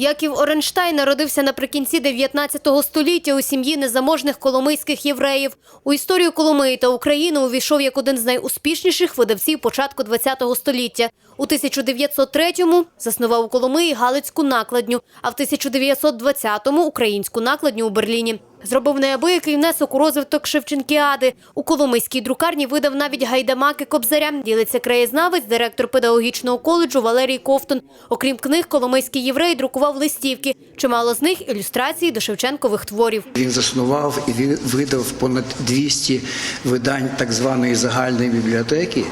Яків Оренштайн народився наприкінці 19 століття у сім'ї незаможних коломийських євреїв. У історію Коломиї та України увійшов як один з найуспішніших видавців початку 20 століття. У 1903-му заснував у Коломиї Галицьку накладню, а в 1920-му – українську накладню у Берліні. Зробив неабиякий внесок у розвиток Шевченкіади. У Коломийській друкарні видав навіть гайдамаки Кобзаря. Ділиться краєзнавець, директор педагогічного коледжу Валерій Ковтун. Окрім книг, коломийський єврей друкував листівки. Чимало з них – ілюстрації до Шевченкових творів. Він заснував і він видав понад 200 видань так званої загальної бібліотеки.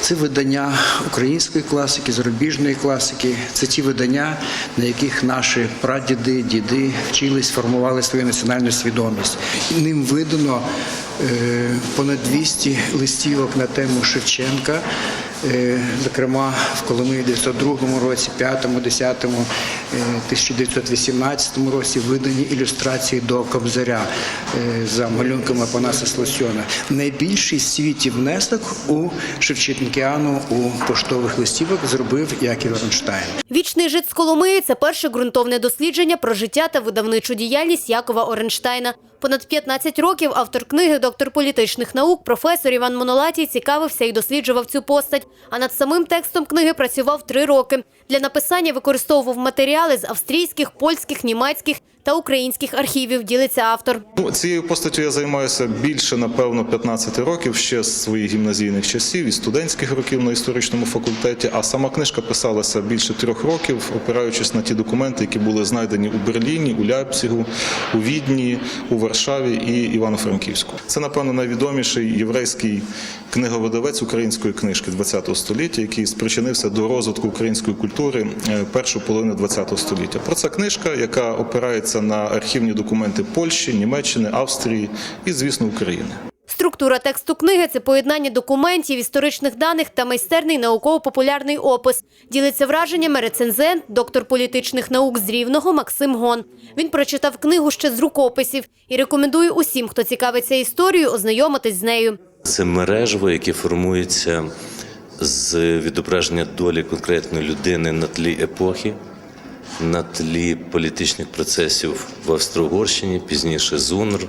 Це видання української класики, зарубіжної класики. Це ті видання, на яких наші прадіди, діди вчились, формували свою національну свідомість. Ним видано е, понад 200 листівок на тему Шевченка. Е, Зокрема, в Коломиї в 902 році, 5, 10, е, 1918 році видані ілюстрації до Кобзаря е, за малюнками Панаса Слосьона. Найбільший в світі внесок у Шевченкіану у поштових листівок зробив Яків Ронштайн. Вічний жит з Коломиї – це перше ґрунтовне дослідження про життя та видавничу діяльність Якова Оренштайна. Понад 15 років автор книги, доктор політичних наук, професор Іван Монолатій цікавився і досліджував цю постать. А над самим текстом книги працював три роки. Для написання використовував матеріали з австрійських, польських, німецьких та українських архівів, ділиться автор. Ну, цією постаттю я займаюся більше, напевно, 15 років ще з своїх гімназійних часів і студентських років на історичному факультеті. А сама книжка писалася більше трьох років, опираючись на ті документи, які були знайдені у Берліні, у Ляпцігу, у Відні, у Варшаві і Івано-Франківську. Це, напевно, найвідоміший єврейський книговидавець української книжки ХХ століття, який спричинився до розвитку української культури е, першої половини ХХ століття. Про це книжка, яка опирається на архівні документи Польщі, Німеччини, Австрії і, звісно, України. Структура тексту книги – це поєднання документів, історичних даних та майстерний науково-популярний опис. Ділиться враженнями рецензент, доктор політичних наук з Рівного Максим Гон. Він прочитав книгу ще з рукописів і рекомендує усім, хто цікавиться історією, ознайомитись з нею. Це мережево, яке формується з відображення долі конкретної людини на тлі епохи, на тлі політичних процесів в Австро-Угорщині, пізніше ЗУНР,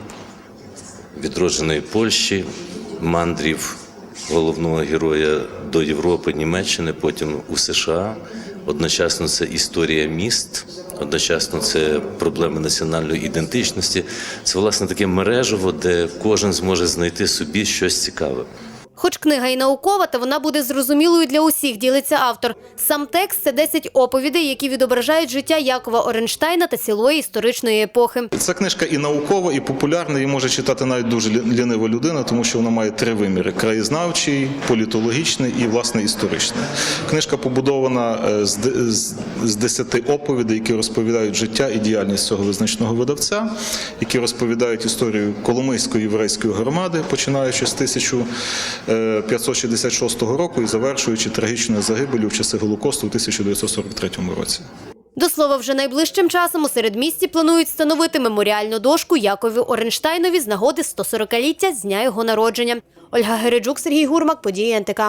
відродженої Польщі, мандрів головного героя до Європи, Німеччини, потім у США. Одночасно це історія міст, одночасно це проблеми національної ідентичності. Це власне таке мережево, де кожен зможе знайти собі щось цікаве. Хоч книга і наукова, та вона буде зрозумілою для усіх, ділиться автор. Сам текст – це 10 оповідей, які відображають життя Якова Оренштайна та цілої історичної епохи. Ця книжка і наукова, і популярна, її може читати навіть дуже лі- лінива людина, тому що вона має три виміри: краєзнавчий, політологічний і власне історичний. Книжка побудована е, з де- з- з десяти оповідей, які розповідають життя і діяльність цього визначного видавця, які розповідають історію Коломийської єврейської громади, починаючи з 1566 року і завершуючи трагічною загибелью в часи Голокосту в 1943 році. До слова, вже найближчим часом у середмісті планують встановити меморіальну дошку Якові Оренштайнові з нагоди 140-ліття з дня його народження. Ольга Гереджук, Сергій Гурмак, події НТК.